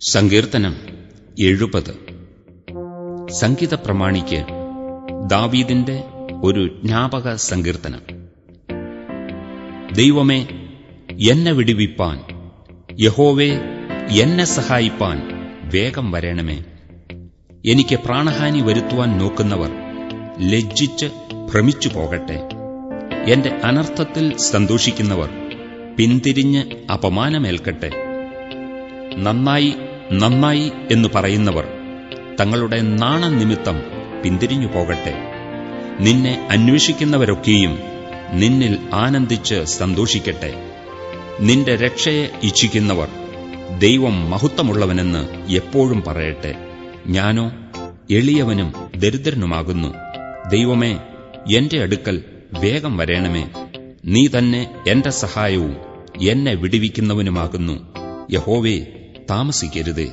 സങ്കീർത്തനം എഴുപത്. സംഗീത പ്രമാണിക്ക് ദാവീദിന്റെ ഒരു ജ്ഞാപക സങ്കീർത്തനം. ദൈവമേ എന്നെ വിടുവിപ്പാൻ യഹോവേ എന്നെ സഹായിപ്പാൻ വേഗം വരണമേ. എനിക്ക് പ്രാണഹാനി വരുത്തുവാൻ നോക്കുന്നവർ ലജ്ജിച്ച് ഭ്രമിച്ചു പോകട്ടെ. എന്റെ അനർത്ഥത്തിൽ സന്തോഷിക്കുന്നവർ പിന്തിരിഞ്ഞ് അപമാനമേൽക്കട്ടെ. നന്നായി നന്നായി എന്ന് പറയുന്നവർ തങ്ങളുടെ നാണനിമിത്തം പിന്തിരിഞ്ഞു പോകട്ടെ. നിന്നെ അന്വേഷിക്കുന്നവരൊക്കെയും നിന്നിൽ ആനന്ദിച്ച് സന്തോഷിക്കട്ടെ. നിന്റെ രക്ഷയെ ഇച്ഛിക്കുന്നവർ ദൈവം മഹത്വമുള്ളവനെന്ന് എപ്പോഴും പറയട്ടെ. ഞാനോ എളിയവനും ദരിദ്രനുമാകുന്നു. ദൈവമേ എന്റെ അടുക്കൽ വേഗം വരേണമേ. നീ തന്നെ എന്റെ സഹായവും എന്നെ വിടിവിക്കുന്നവനുമാകുന്നു. യഹോവേ താമസിക്കരുതേ